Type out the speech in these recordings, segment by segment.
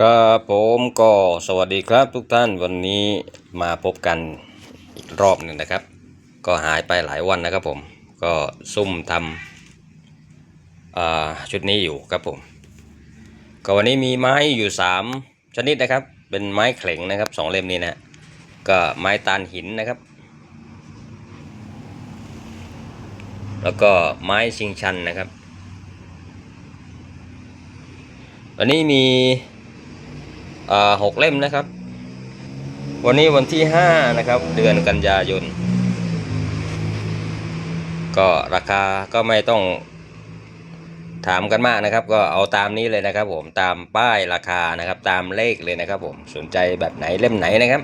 ก็ผมก็สวัสดีครับทุกท่านวันนี้มาพบกันอีกรอบหนึ่งนะครับ ก็หายไปหลายวันนะครับผมก็ซุ่มทำชุดนี้อยู่ครับผมก็วันนี้มีไม้อยู่สามชนิดนะครับ เป็นไม้แข็งนะครับสองเล่มนี้นะก็ไม้ตาลหินนะครับ แล้วก็ไม้ชิงชันนะครับวันนี้มี หกเล่มนะครับ วันนี้วันที่ห้านะครับ เดือนกันยายน ก็ราคาก็ไม่ต้องถามกันมากนะครับ ก็เอาตามนี้เลยนะครับ ผมตามป้ายราคานะครับ ตามเลขเลยนะครับ ผมสนใจแบบไหนเล่มไหนนะครับ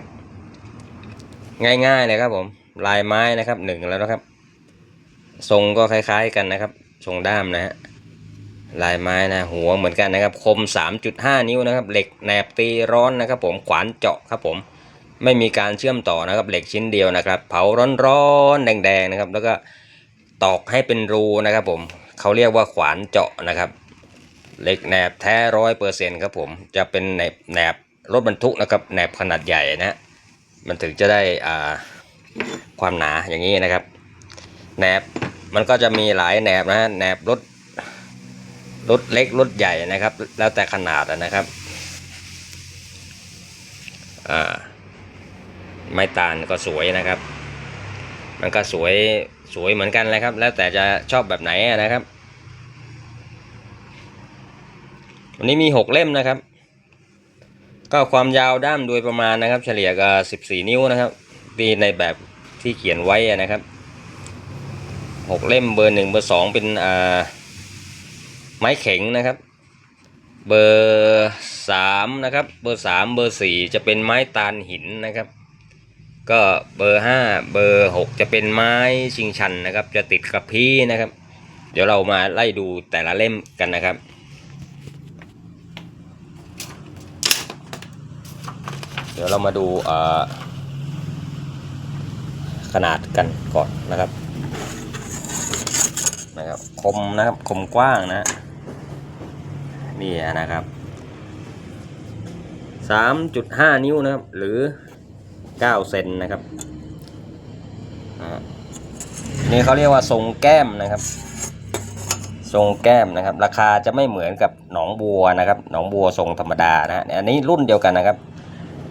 ง่ายๆเลยครับ ผมลายไม้นะครับหนึ่งแล้วนะครับ ทรงก็คล้าย ๆกันนะครับ ทรงด้ามนะฮะ ลายไม้นะหัวเหมือนกันนะครับคม 3.5 นิ้วนะครับเหล็กแหนบตีร้อนนะครับ ผมขวานเจาะครับผมไม่มีการเชื่อมต่อนะครับเหล็กชิ้นเดียวนะครับ เผาร้อนๆแดงๆนะครับ แล้วก็ตอกให้เป็นรูนะครับ ผมเขาเรียกว่าขวานเจาะนะครับเหล็กแหนบแท้ร้อยเปอร์เซ็นต์ครับผมจะเป็นแหนบแหนบรถบรรทุกนะครับแหนบขนาดใหญ่นะมันถึงจะได้อ่าความหนาอย่างนี้นะครับแหนบมันก็จะมีหลายแหนบนะฮะแหนบรถ รถเล็กรถใหญ่นะครับ แล้วแต่ขนาดนะครับไม้ตาลก็สวยนะครับ มันก็สวยสวยเหมือนกันเลยครับ แล้วแต่จะชอบแบบไหนนะครับ วันนี้มีหกเล่มนะครับ ก็ความยาวด้ามโดยประมาณนะครับ เฉลี่ยก็สิบสี่นิ้วนะครับที่ในแบบที่เขียนไว้นะครับหกเล่มเบอร์หนึ่งเบอร์สองเป็นอ่า ไม้เข็งนะครับ เบอร์สามนะครับ เบอร์สามเบอร์สี่จะเป็นไม้ตาลหินนะครับ ก็เบอร์ห้าเบอร์หกจะเป็นไม้ชิงชันนะครับ จะติดกระพี้นะครับ เดี๋ยวเรามาไล่ดูแต่ละเล่มกันนะครับเดี๋ยวเรามาดูขนาดกันก่อนนะครับ นะครับ คมนะครับ คมกว้างนะ นี่นะครับ 3.5 นิ้วนะครับ หรือ 9 เซนนะครับอ่านี่เขาเรียกว่าทรงแก้มนะครับ ทรงแก้มนะครับ ราคาจะไม่เหมือนกับหนองบัวนะครับ หนองบัวทรงธรรมดานะฮะอันนี้รุ่นเดียวกันนะครับ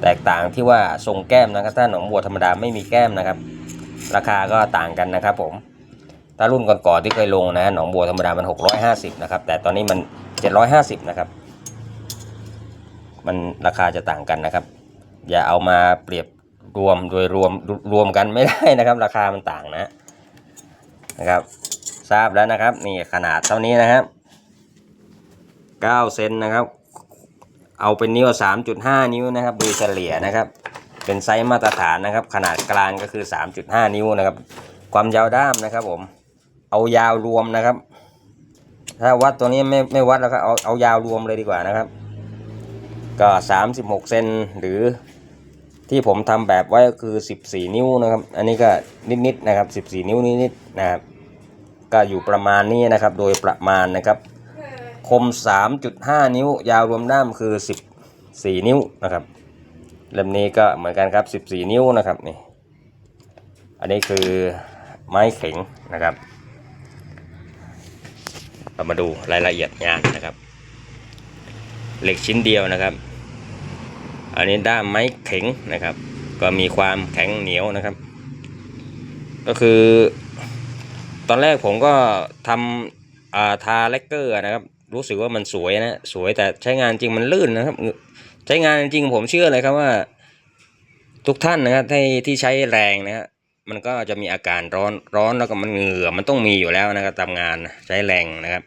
แตกต่างที่ว่าทรงแก้มนะครับ ถ้าหนองบัวธรรมดาไม่มีแก้มนะครับ ราคาก็ต่างกันนะครับผมถ้ารุ่นก่อนๆที่เคยลงนะหนองบัวธรรมดามัน 650 นะครับ แต่ตอนนี้มัน 750 นะครับ มันราคาจะต่างกันนะครับ อย่าเอามาเปรียบรวมโดยรวมรวมกันไม่ได้นะครับ ราคามันต่างนะนะครับ ทราบแล้วนะครับ นี่ขนาดเท่านี้นะครับ9เซนนะครับ เอาเป็นนิ้ว 3.5 นิ้วนะครับโดยเฉลี่ยนะครับ เป็นไซส์มาตรฐานนะครับ ขนาดกลางก็คือ 3.5 นิ้วนะครับ ความยาวด้ามนะครับผม เอายาวรวมนะครับ ถ้าวัดตัวนี้ไม่ไม่วัดแล้วก็เอาเอายาวรวมเลยดีกว่านะครับ ก็ 36 เซนหรือที่ผมทำแบบไว้ก็คือ 14 นิ้วนะครับ อันนี้ก็นิดๆนะครับ 14 นิ้วนิดๆนะครับ ก็อยู่ประมาณนี้นะครับ โดยประมาณนะครับ คม 3.5 นิ้ว ยาวรวมด้ามคือ 14 นิ้วนะครับเล่มนี้ก็เหมือนกันครับ 14 นิ้วนะครับนี่ อันนี้คือไม้เข็งนะครับ เรามาดูรายละเอียดงานนะครับ เหล็กชิ้นเดียวนะครับ อันนี้ด้ามไม้เข็งนะครับ ก็มีความแข็งเหนียวนะครับ ก็คือ ตอนแรกผมก็ทำาทาแลกเกอร์นะครับ รู้สึกว่ามันสวยนะสวยแต่ใช้งานจริงมันลื่นนะครับ ใช้งานจริงผมเชื่อเลยครับว่า ทุกท่านนะครับที่ที่ใช้แรงนะครับมันก็จะมีอาการร้อนร้อนแล้วก็มันเหงื่อมันต้องมีอยู่แล้วนะครับทำงานใช้แรงนะครับ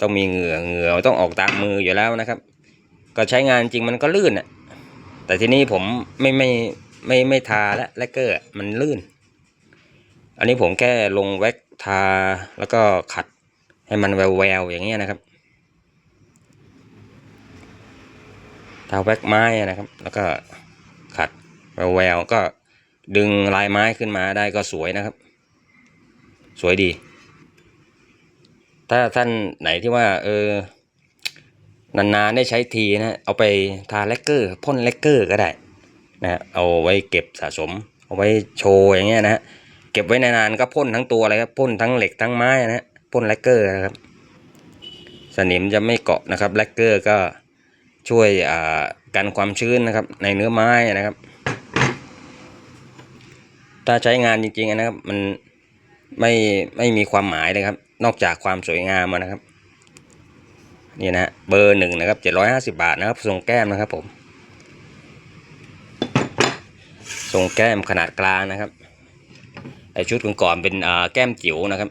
ต้องมีเหงื่อเหงื่อต้องออกตามมืออยู่แล้วนะครับ ก็ใช้งานจริงมันก็ลื่นอะแต่ทีนี้ผมไม่ไม่ไม่ไม่ทาและแลกเกอร์มันลื่น อันนี้ผมแค่ลงแว็กทาแล้วก็ขัดให้มันแววแววๆอย่างเงี้ยนะครับทาแว็กไม้นะครับ แล้วก็ขัดแววแววๆก็ดึงลายไม้ขึ้นมาได้ก็สวยนะครับ สวยดี ถ้าท่านไหนที่ว่า เออนานๆได้ใช้ทีนะเอาไปทาแลกเกอร์พ่นแลกเกอร์ก็ได้นะฮะเอาไว้เก็บสะสม เอาไว้โชว์อย่างเงี้ยนะฮะเก็บไว้นานๆก็พ่นทั้งตัวเลยครับพ่นทั้งเหล็กทั้งไม้นะฮะพ่นแลกเกอร์นะครับสนิมจะไม่เกาะนะครับแลกเกอร์ก็ช่วยอ่ากันความชื้นนะครับในเนื้อไม้นะครับ ถ้าใช้งานจริงๆนะครับมันไม่ไม่มีความหมายเลยครับ นอกจากความสวยงามนะครับ นี่นะเบอร์หนึ่งนะครับเจ็ดร้อยห้าสิบาทนะครับทรงแก้มนะครับผมทรงแก้มขนาดกลางนะครับไอชุดก่อนเป็นแก้มจิ๋วนะครับ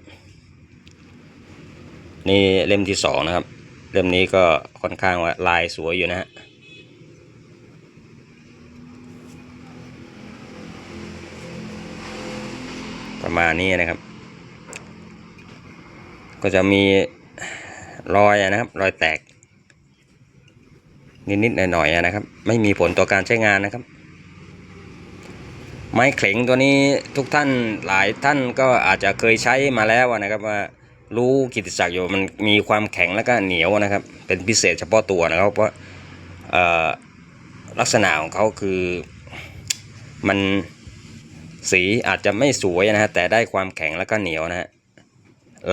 นี่เล่มที่สองนะครับ เล่มนี้ก็ค่อนข้างว่าลายสวยอยู่นะฮะประมาณนี้นะครับ ก็จะมีรอยนะครับ รอยแตก นิดๆหน่อยๆนะครับ ไม่มีผลต่อการใช้งานนะครับ ไม้เข็งตัวนี้ทุกท่านหลายท่านก็อาจจะเคยใช้มาแล้วนะครับว่ารู้กิตติศักดิ์อยู่มันมีความแข็งแล้วก็เหนียวนะครับ เป็นพิเศษเฉพาะตัวนะครับเพราะลักษณะของเขาคือมันสีอาจจะไม่สวยนะฮะแต่ได้ความแข็งแล้วก็เหนียวนะฮะ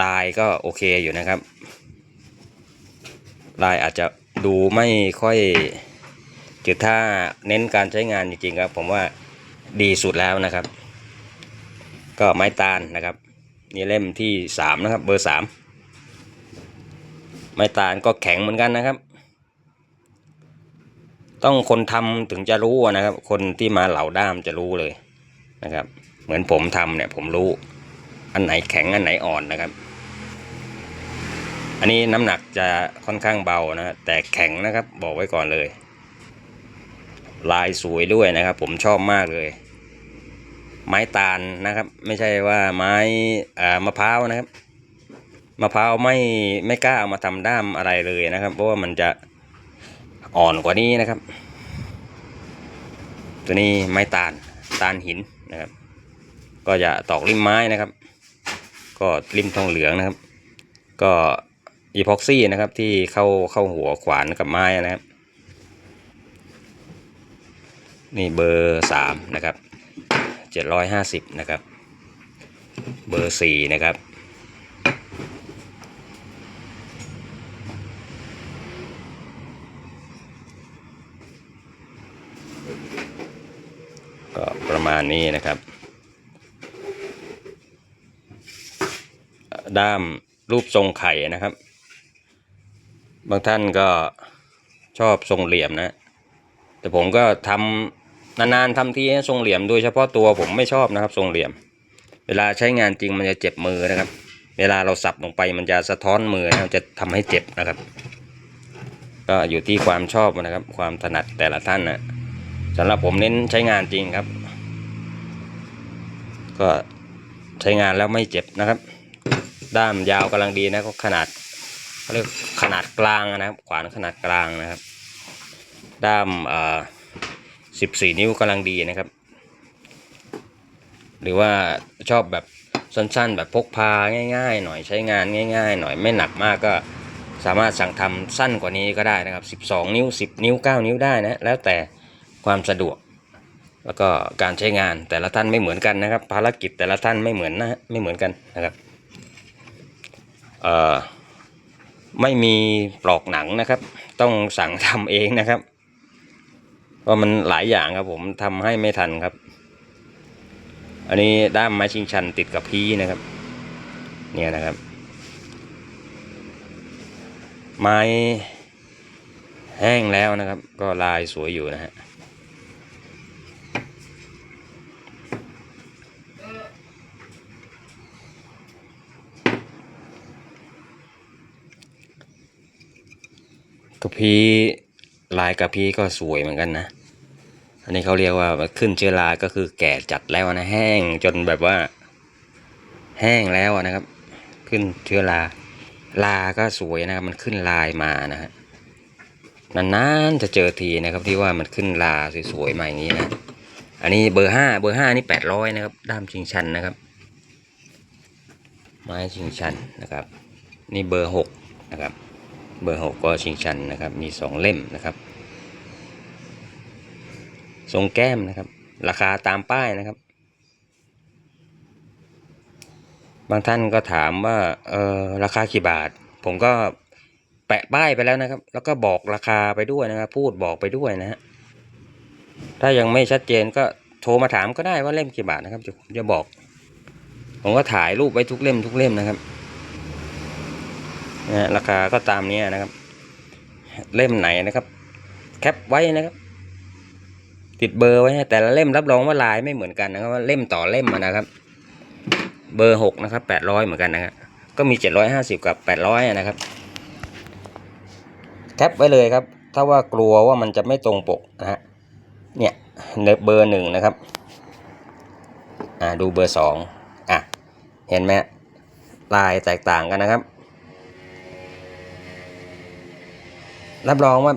ลายก็โอเคอยู่นะครับ ลายอาจจะดูไม่ค่อยจืดถ้าเน้นการใช้งานจริงๆครับ ผมว่าดีสุดแล้วนะครับ ก็ไม้ตาลนะครับนี่เล่มที่สามนะครับ เบอร์สามไม้ตาลก็แข็งเหมือนกันนะครับ ต้องคนทำถึงจะรู้นะครับ คนที่มาเหล่าด้ามจะรู้เลยนะครับ เหมือนผมทำเนี่ยผมรู้อันไหนแข็งอันไหนอ่อนนะครับ อันนี้น้ำหนักจะค่อนข้างเบานะแต่แข็งนะครับบอกไว้ก่อนเลย ลายสวยด้วยนะครับ ผมชอบมากเลย ไม้ตาลนะครับ ไม่ใช่ว่าไม้มะพร้าวนะครับมะพร้าวไม่ไม่กล้าเอามาทำด้ามอะไรเลยนะครับ เพราะว่ามันจะอ่อนกว่านี้นะครับ ตัวนี้ไม้ตาลตาลหินนะครับ ก็จะตอกริมไม้นะครับ ก็ริมทองเหลืองนะครับ ก็ อีพ็อกซี่นะครับที่เข้าเข้าหัวขวานกับไม้นะครับ นี่เบอร์สามนะครับเจ็ดร้อยห้าสิบนะครับ เบอร์สี่นะครับก็ประมาณนี้นะครับ ด้ามรูปทรงไข่นะครับ บางท่านก็ชอบทรงเหลี่ยมนะ แต่ผมก็ทำนานๆทำทีให้ทรงเหลี่ยมโดยเฉพาะตัวผมไม่ชอบนะครับ ทรงเหลี่ยม เวลาใช้งานจริงมันจะเจ็บมือนะครับ เวลาเราสับลงไปมันจะสะท้อนมือนะจะทำให้เจ็บนะครับ ก็อยู่ที่ความชอบนะครับ ความถนัดแต่ละท่านนะสำหรับผมเน้นใช้งานจริงครับ ก็ใช้งานแล้วไม่เจ็บนะครับ ด้ามยาวกำลังดีนะก็ขนาด เขาเรียกขนาดกลางนะครับ ขวานขนาดกลางนะครับ ด้ามอ่าสิบสี่นิ้วกำลังดีนะครับ หรือว่าชอบแบบสั้นๆ แบบพกพาง่ายๆ หน่อยใช้งานง่าย ๆ หน่อยไม่หนักมากก็สามารถสั่งทำสั้นกว่านี้ก็ได้นะครับ 12 นิ้ว 10 นิ้ว 9 นิ้วได้นะแล้วแต่ความสะดวก แล้วก็การใช้งานแต่ละท่านไม่เหมือนกันนะครับ ภารกิจแต่ละท่านไม่เหมือนนะไม่เหมือนกันนะครับเอ่อ ไม่มีปลอกหนังนะครับ ต้องสั่งทำเองนะครับเพราะมันหลายอย่างครับผมทำให้ไม่ทันครับ อันนี้ด้ามไม้ชิงชันติดกับพีนะครับ เนี่ยนะครับ ไม้แห้งแล้วนะครับ ก็ลายสวยอยู่นะฮะ กระพีลายกระพีก็สวยเหมือนกันนะ อันนี้เขาเรียกว่าขึ้นเชื้อราก็คือแก่จัดแล้วนะแห้งจนแบบว่า แห้งแล้วนะครับ ขึ้นเชื้อราลาก็สวยนะครับ มันขึ้นลายมานะฮะนานๆจะเจอทีนะครับที่ว่ามันขึ้นลาสวยๆมาอย่างนี้นะอันนี้เบอร์ห้าเบอร์ห้านี่แปดร้อยนะครับ ด้ามชิงชันนะครับ ไม้ชิงชันนะครับ นี่เบอร์หกนะครับ เบอร์หกก็ชิงชันนะครับ มีสองเล่มนะครับ ทรงแก้มนะครับ ราคาตามป้ายนะครับ บางท่านก็ถามว่าเออราคากี่บาท ผมก็แปะป้ายไปแล้วนะครับ แล้วก็บอกราคาไปด้วยนะครับ พูดบอกไปด้วยนะฮะถ้ายังไม่ชัดเจนก็โทรมาถามก็ได้ว่าเล่มกี่บาทนะครับเดี๋ยวผมจะบอก ผมก็ถ่ายรูปไว้ทุกเล่มทุกเล่มนะครับ นะราคาก็ตามนี้นะครับ เล่มไหนนะครับ แคปไว้นะครับ ติดเบอร์ไว้แต่ละเล่มรับรองว่าลายไม่เหมือนกันนะครับว่าเล่มต่อเล่มนะครับ เบอร์หกนะครับแปดร้อยเหมือนกันนะครับก็มีเจ็ดร้อยห้าสิบกับแปดร้อยนะครับ แคปไว้เลยครับ ถ้าว่ากลัวว่ามันจะไม่ตรงปกนะฮะเนี่ยเนเบอร์หนึ่งนะครับอ่าดูเบอร์สองอะเห็นไหมลายแตกต่างกันนะครับ รับรองว่า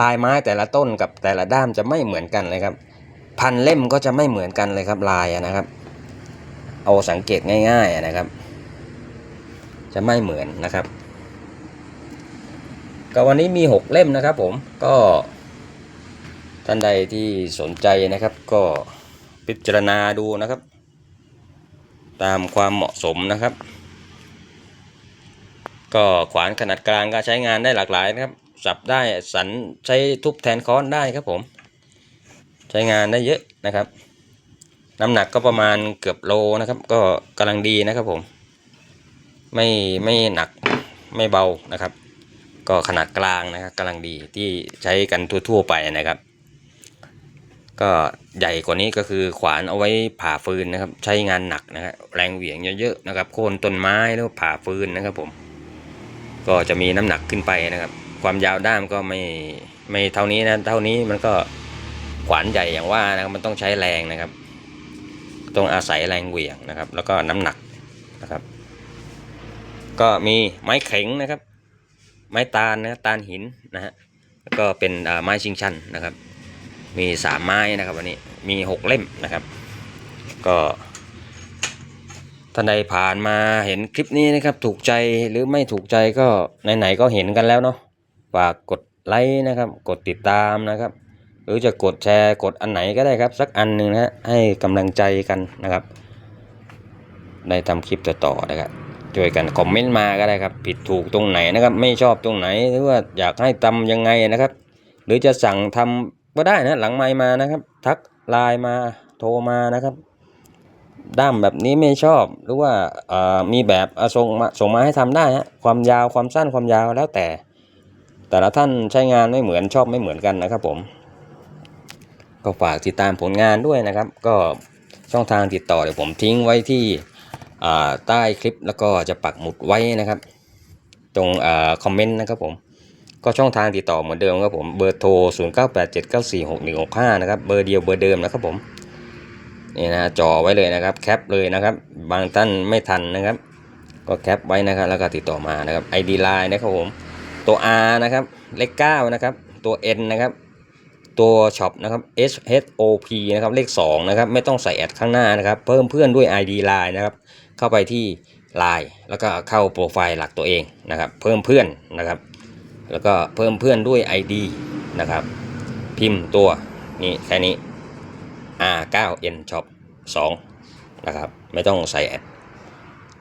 ลายไม้แต่ละต้นกับแต่ละด้ามจะไม่เหมือนกันเลยครับ พันเล่มก็จะไม่เหมือนกันเลยครับลายนะครับ เอาสังเกตง่าย ๆนะครับ จะไม่เหมือนนะครับ ก็วันนี้มีหกเล่มนะครับ ผมก็ท่านใดที่สนใจนะครับ ก็พิจารณาดูนะครับ ตามความเหมาะสมนะครับ ก็ขวานขนาดกลางก็ใช้งานได้หลากหลายนะครับ สับได้สันใช้ทุบแทนค้อนได้ครับผม ใช้งานได้เยอะนะครับ น้ำหนักก็ประมาณเกือบโลนะครับ ก็กำลังดีนะครับผม ไม่ไม่หนักไม่เบานะครับ ก็ขนาดกลางนะครับกำลังดีที่ใช้กันทั่วๆไปนะครับ ก็ใหญ่กว่านี้ก็คือขวานเอาไว้ผ่าฟืนนะครับ ใช้งานหนักนะครับแรงเหวี่ยงเยอะๆนะครับ โค่นต้นไม้หรือว่าผ่าฟืนนะครับผม ก็จะมีน้ำหนักขึ้นไปนะครับ ความยาวด้ามก็ไม่ไม่เท่านี้นะ เท่านี้มันก็ขวานใหญ่อย่างว่านะครับมันต้องใช้แรงนะครับ ต้องอาศัยแรงเหวี่ยงนะครับ แล้วก็น้ำหนักนะครับ ก็มีไม้เข็งนะครับ ไม้ตาลนะตาลหินนะฮะแล้วก็เป็นไม้ชิงชันนะครับ มีสามไม้นะครับวันนี้มีหกเล่มนะครับ ก็ท่านใดผ่านมาเห็นคลิปนี้นะครับ ถูกใจหรือไม่ถูกใจก็ไหนๆก็เห็นกันแล้วเนาะ ฝากกดไลค์นะครับ กดติดตามนะครับ หรือจะกดแชร์กดอันไหนก็ได้ครับ สักอันหนึ่งนะฮะให้กำลังใจกันนะครับ ได้ทำคลิปต่อๆนะครับช่วยกันคอมเมนต์มาก็ได้ครับ ผิดถูกตรงไหนนะครับ ไม่ชอบตรงไหนหรือว่าอยากให้ทำยังไงนะครับ หรือจะสั่งทำก็ได้นะหลังไมมานะครับ ทักไลน์มาโทรมานะครับด้ามแบบนี้ไม่ชอบหรือว่ามีแบบส่งมาส่งมาให้ทำได้ฮะความยาวความสั้นความยาวแล้วแต่ แต่ละท่านใช้งานไม่เหมือนชอบไม่เหมือนกันนะครับผม ก็ฝากติดตามผลงานด้วยนะครับ ก็ช่องทางติดต่อเดี๋ยวผมทิ้งไว้ที่ใต้คลิปแล้วก็จะปักหมุดไว้นะครับ ตรงอคอมเมนต์นะครับผมก็ช่องทางติดต่อเหมือนเดิมครับผมเบอร์โทร 0 9 8 7 9 4 6 1 6 5 นะครับ เบอร์เดียวเบอร์เดิมนะครับผมนี่นะจอไว้เลยนะครับแคปเลยนะครับ บางท่านไม่ทันนะครับ ก็แคปไว้นะครับแล้วก็ติดต่อมานะครับ ID Line นะครับผม ตัว R นะครับ เลข 9 นะครับ ตัว N นะครับ ตัวช็อปนะครับ H H O P นะครับ เลข 2 นะครับ ไม่ต้องใส่แอดข้างหน้านะครับ เพิ่มเพื่อนด้วย ID Line นะครับ เข้าไปที่ Line แล้วก็เข้าโปรไฟล์หลักตัวเองนะครับ เพิ่มเพื่อนนะครับ แล้วก็เพิ่มเพื่อนด้วย ID นะครับ พิมพ์ตัวนี่แค่นี้ R9N Shop 2นะครับ ไม่ต้องใส่แอด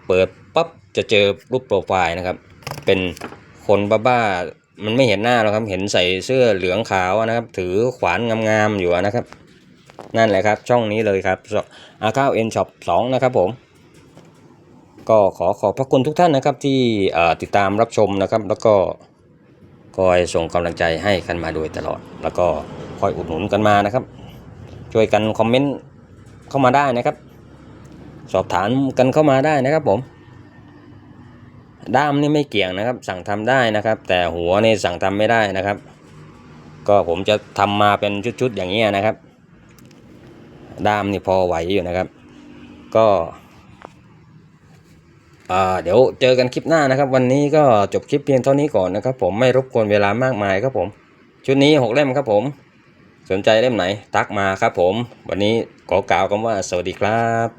เปิดปั๊บจะเจอรูปโปรไฟล์นะครับ เป็น คนบ้าๆมันไม่เห็นหน้าหรอกครับ เห็นใส่เสื้อเหลืองขาวนะครับ ถือขวานงามๆอยู่นะครับ นั่นแหละครับ ช่องนี้เลยครับ R9N Shop 2นช็อปสองนะครับผม ก็ขอขอบพระคุณทุกท่านนะครับที่ติดตามรับชมนะครับ แล้วก็คอยส่งกำลังใจให้กันมาโดยตลอด แล้วก็คอยอุดหนุนกันมานะครับ ช่วยกันคอมเมนต์เข้ามาได้นะครับ สอบถามกันเข้ามาได้นะครับผม ด้ามนี่ไม่เกี่ยงนะครับ สั่งทำได้นะครับ แต่หัวนี่สั่งทำไม่ได้นะครับ ก็ผมจะทำมาเป็นชุดๆอย่างนี้นะครับ ด้ามนี่พอไหวอยู่นะครับ ก็เดี๋ยวเจอกันคลิปหน้านะครับ วันนี้ก็จบคลิปเพียงเท่านี้ก่อนนะครับ ผมไม่รบกวนเวลามากมายครับผม ชุดนี้หกเล่มครับผม สนใจเล่มไหน ทักมาครับผม วันนี้ขอกล่าวคำว่าสวัสดีครับ